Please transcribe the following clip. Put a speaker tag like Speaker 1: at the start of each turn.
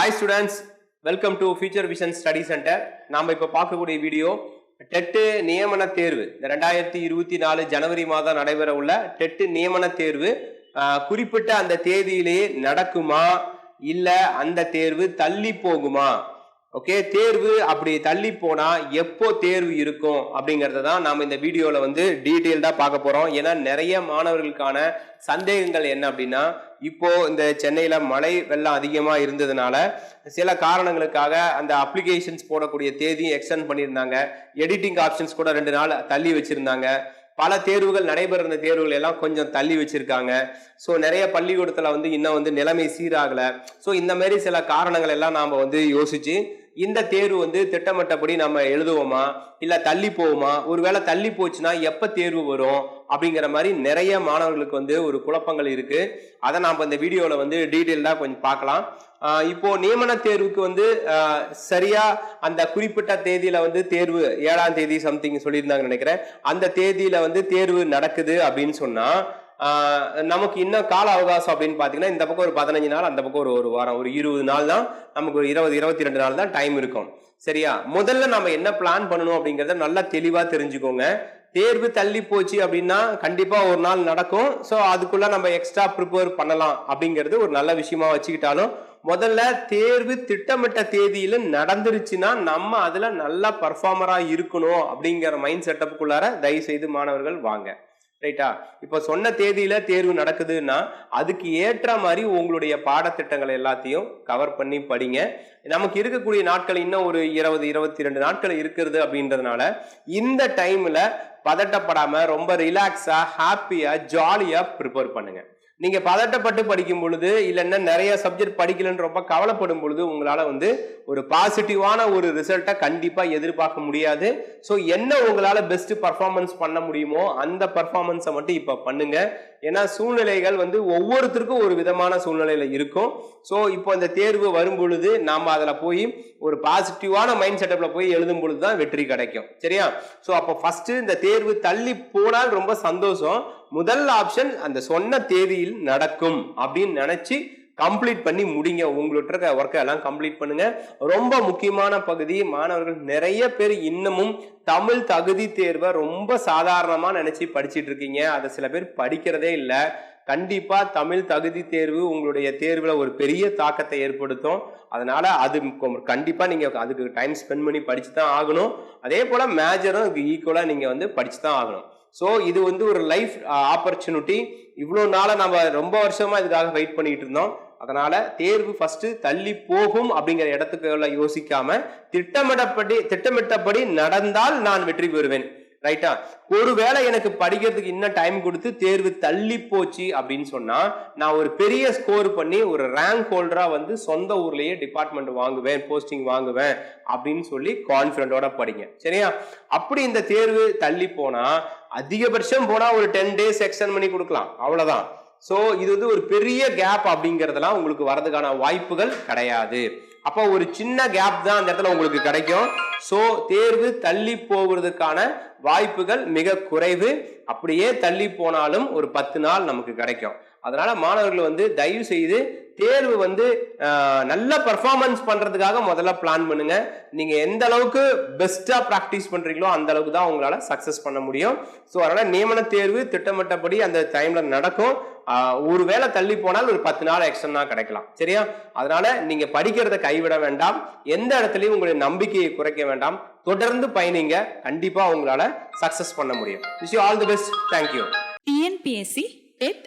Speaker 1: Hi students welcome to future vision study centre நாம் இப்போ பார்க்கக்கூடிய வீடியோ டெட்டு நியமன தேர்வு. இந்த ரெண்டாயிரத்தி இருபத்தி நாலு ஜனவரி மாதம் நடைபெற உள்ள டெட்டு நியமன தேர்வு குறிப்பிட்ட அந்த தேதியிலேயே நடக்குமா? இல்லை அந்த தேர்வு தள்ளி போகுமா? ஓகே தேர்வு அப்படி தள்ளி போனால் எப்போ தேர்வு இருக்கும் அப்படிங்கிறத தான் நாம் இந்த வீடியோவில் வந்து டீட்டெயில்டாக பார்க்க போகிறோம் ஏன்னா நிறைய மாணவர்களுக்கான சந்தேகங்கள் என்ன அப்படின்னா இப்போ இந்த சென்னையில மழை வெள்ளம் அதிகமா இருந்ததுனால சில காரணங்களுக்காக அந்த அப்ளிகேஷன்ஸ் போடக்கூடிய தேதியும் எக்ஸ்டெண்ட் பண்ணியிருந்தாங்க. எடிட்டிங் ஆப்ஷன்ஸ் கூட ரெண்டு நாள் தள்ளி வச்சிருந்தாங்க. பல தேர்வுகள் நடைபெற தேர்வுகள் எல்லாம் கொஞ்சம் தள்ளி வச்சிருக்காங்க. ஸோ நிறைய பள்ளிக்கூடத்தில் வந்து இன்னும் வந்து நிலைமை சீராகலை. ஸோ இந்த மாதிரி சில காரணங்கள் எல்லாம் நாம் வந்து யோசிச்சு இந்த தேர்வு வந்து திட்டமிட்டபடி நம்ம எழுதுவோமா? இல்லை தள்ளி போவோமா? ஒருவேளை தள்ளி போச்சுன்னா எப்போ தேர்வு வரும்? அப்படிங்கிற மாதிரி நிறைய மாணவர்களுக்கு வந்து ஒரு குழப்பங்கள் இருக்கு. அதை நாம் இந்த வீடியோவில் வந்து டீட்டெயிலாக கொஞ்சம் பார்க்கலாம். இப்போ நியமன தேர்வுக்கு வந்து சரியா அந்த குறிப்பிட்ட தேதியில வந்து தேர்வு ஏழாம் தேதி சம்திங் சொல்லியிருந்தாங்கன்னு நினைக்கிறேன். அந்த தேதியில வந்து தேர்வு நடக்குது அப்படின்னு சொன்னா நமக்கு இன்னும் கால அவகாசம் அப்படின்னு பார்த்தீங்கன்னா இந்த பக்கம் ஒரு பதினஞ்சு நாள் அந்த பக்கம் ஒரு ஒரு வாரம் ஒரு இருபது நாள் தான் நமக்கு ஒரு இருபது இருபத்தி ரெண்டு நாள் தான் டைம் இருக்கும். சரியா? முதல்ல நம்ம என்ன பிளான் பண்ணணும் அப்படிங்கிறத நல்லா தெளிவாக தெரிஞ்சுக்கோங்க. தேர்வு தள்ளி போச்சு அப்படின்னா கண்டிப்பாக ஒரு நாள் நடக்கும். ஸோ அதுக்குள்ள நம்ம எக்ஸ்ட்ரா ப்ரிப்பேர் பண்ணலாம் அப்படிங்கிறது ஒரு நல்ல விஷயமா வச்சுக்கிட்டாலும் முதல்ல தேர்வு திட்டமிட்ட தேதியில நடந்துருச்சுன்னா நம்ம அதுல நல்ல பர்ஃபார்மரா இருக்கணும் அப்படிங்கிற மைண்ட் செட்டப்புக்குள்ளார தயவு செய்து மாணவர்கள் வாங்க. ரைட்டா இப்போ சொன்ன தேதியில தேர்வு நடக்குதுன்னா அதுக்கு ஏற்ற மாதிரி உங்களுடைய பாடத்திட்டங்களை எல்லாத்தையும் கவர் பண்ணி படிங்க. நமக்கு இருக்கக்கூடிய நாட்கள் இன்னும் ஒரு இருபது இருபத்தி ரெண்டு நாட்கள் இருக்கிறது அப்படின்றதுனால இந்த டைம்ல பதட்டப்படாம ரொம்ப ரிலாக்ஸா ஹாப்பியா ஜாலியா ப்ரிப்பேர் பண்ணுங்க. நீங்க பதட்டப்பட்டு படிக்கும் பொழுது இல்லைன்னா நிறைய சப்ஜெக்ட் படிக்கலன்னு ரொம்ப கவலைப்படும் பொழுது உங்களால வந்து ஒரு பாசிட்டிவான ஒரு ரிசல்ட்டை கண்டிப்பா எதிர்பார்க்க முடியாது. ஸோ என்ன உங்களால பெஸ்ட் பர்ஃபார்மன்ஸ் பண்ண முடியுமோ அந்த பர்ஃபார்மன்ஸை மட்டும் இப்ப பண்ணுங்க. ஏன்னா சூழ்நிலைகள் வந்து ஒவ்வொருத்தருக்கும் ஒரு விதமான சூழ்நிலையில இருக்கும். ஸோ இப்போ இந்த தேர்வு வரும் பொழுது நாம அதில் போய் ஒரு பாசிட்டிவான மைண்ட் செட்டப்ல போய் எழுதும் பொழுது தான் வெற்றி கிடைக்கும். சரியா? ஸோ அப்போ ஃபர்ஸ்ட் இந்த தேர்வு தள்ளி போனால் ரொம்ப சந்தோஷம். முதல் ஆப்ஷன் அந்த சொன்ன தேதியில் நடக்கும் அப்படின்னு நினைச்சு கம்ப்ளீட் பண்ணி முடிங்க. உங்கள்கிட்ட இருக்க ஒர்க்கை எல்லாம் கம்ப்ளீட் பண்ணுங்க. ரொம்ப முக்கியமான பகுதி மாணவர்கள் நிறைய பேர் இன்னமும் தமிழ் தகுதி தேர்வை ரொம்ப சாதாரணமாக நினச்சி படிச்சுட்டு இருக்கீங்க. அதை சில பேர் படிக்கிறதே இல்லை. கண்டிப்பாக தமிழ் தகுதி தேர்வு உங்களுடைய தேர்வில் ஒரு பெரிய தாக்கத்தை ஏற்படுத்தும். அதனால் அது கண்டிப்பாக நீங்கள் அதுக்கு டைம் ஸ்பெண்ட் பண்ணி படிச்சு தான் ஆகணும். அதே போல் மேஜரும் ஈக்குவலாக நீங்கள் வந்து படிச்சு தான் ஆகணும். ஸோ இது வந்து ஒரு லைஃப் ஆப்பர்ச்சுனிட்டி இவ்வளோ நாளாக நம்ம ரொம்ப வருஷமாக இதுக்காக வெயிட் பண்ணிகிட்டு இருந்தோம். அதனால தேர்வு ஃபர்ஸ்ட் தள்ளி போகும் அப்படிங்கிற இடத்துக்கு எல்லாம் யோசிக்காம திட்டமிடப்படி திட்டமிட்டபடி நடந்தால் நான் வெற்றி பெறுவேன். ரைட்டா ஒருவேளை எனக்கு படிக்கிறதுக்கு இன்னும் டைம் கொடுத்து தேர்வு தள்ளி போச்சு அப்படின்னு சொன்னா நான் ஒரு பெரிய ஸ்கோர் பண்ணி ஒரு ரேங்க் ஹோல்டரா வந்து சொந்த ஊர்லயே டிபார்ட்மெண்ட் வாங்குவேன் போஸ்டிங் வாங்குவேன் அப்படின்னு சொல்லி கான்பிடண்டோட படிங்க. சரியா? அப்படி இந்த தேர்வு தள்ளி போனா அதிகபட்சம் போனா ஒரு டென் டேஸ் எக்ஸ்டென்ட் பண்ணி கொடுக்கலாம். அவ்வளவுதான். சோ இது வந்து ஒரு பெரிய கேப் அப்படிங்கறதெல்லாம் உங்களுக்கு வரதுக்கான வாய்ப்புகள் கிடையாது. அப்போ ஒரு சின்ன கேப் தான் அந்த இடத்துல உங்களுக்கு கிடைக்கும். சோ தேர்வு தள்ளி போகிறதுக்கான வாய்ப்புகள் மிக குறைவு. அப்படியே தள்ளி போனாலும் ஒரு பத்து நாள் நமக்கு கிடைக்கும். அதனால மாணவர்கள் வந்து தயவு செய்து தேர்வு வந்து நல்ல பர்ஃபார்மன்ஸ் பண்றதுக்காக முதல்ல பிளான் பண்ணுங்க. நீங்க எந்த அளவுக்கு பெஸ்டா ப்ராக்டிஸ் பண்றீங்களோ அந்த அளவுக்கு தான் உங்களால சக்சஸ் பண்ண முடியும். ஸோ அதனால நியமன தேர்வு திட்டமிட்டபடி அந்த டைம்ல நடக்கும். ஒரு வேளை தள்ளி போனால் ஒரு பத்து நாள் எக்ஸ்ட்ரா கிடைக்கலாம். சரியா? அதனால நீங்க படிக்கிறத கைவிட வேண்டாம். எந்த இடத்துலையும் உங்களுடைய நம்பிக்கையை குறைக்க வேண்டாம். தொடர்ந்து பயணிங்க. கண்டிப்பா உங்களால சக்சஸ் பண்ண முடியும். Wish you all the best thank you
Speaker 2: TNPSC TET